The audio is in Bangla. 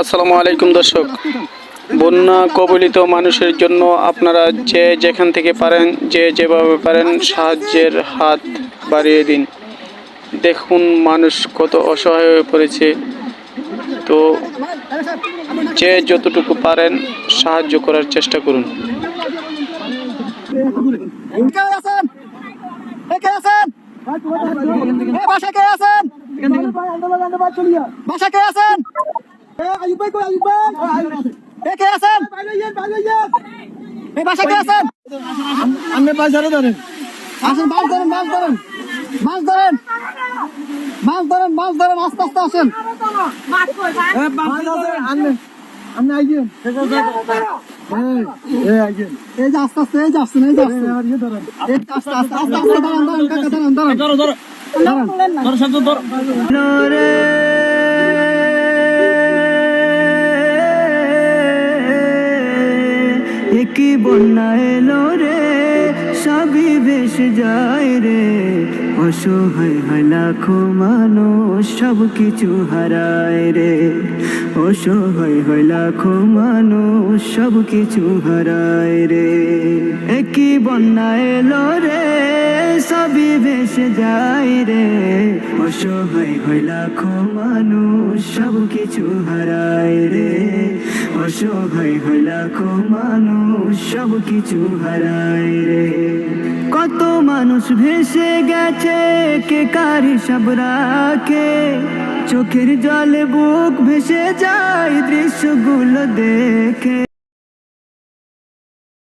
আসসালামু আলাইকুম দর্শক। বন্যা কবলিত মানুষের জন্য আপনারা যে যেখান থেকে পারেন, যে যেভাবে পারেন সাহায্যের হাত বাড়িয়ে দিন। দেখুন মানুষ কত অসহায় হয়ে পড়েছে। তো যে যতটুকু পারেন সাহায্য করার চেষ্টা করুন। বাসা কে আছেন? এ কে আছেন? এ বাসা কে আছেন বাসা কে আছেন এ কে আছেন? এ বাসা কে আছেন? আপনি বাজারে ধরেন আসেন মাছ ধরেন মাছ ধরেন। মাছ ধরেন। মাছ ধরেন মাছ ধরেন আস্তে আস্তে আসেন। আপনি আইছেন এই এই যে আস্তে আস্তে এই যে আসছেন এই যে আসছেন। এই আস্তে আস্তে আস্তে আস্তে দাঁড়ান দাঁড়ান কাকা দাঁড়ান দাঁড়ান ধরো ধরো। ধরো এলো রে, সবই ভেসে যায় রে। অসহায় হয় লাখো মানুষ সব কিছু হারায় রে। অসহায় হয় লাখো মানুষ সব কিছু হারায় রে। একই বন্যা এলো রে, সবই ভেসে যায় রে। অসহায় হয় লাখো মানুষ সব কিছু হারায় রে। সব কিছু হারায় রে। কত মানুষ ভেসে গেছে, কে কার সব রাখে? চোখের জলে বুক ভেসে যায়, দৃশ্যগুলো দেখে।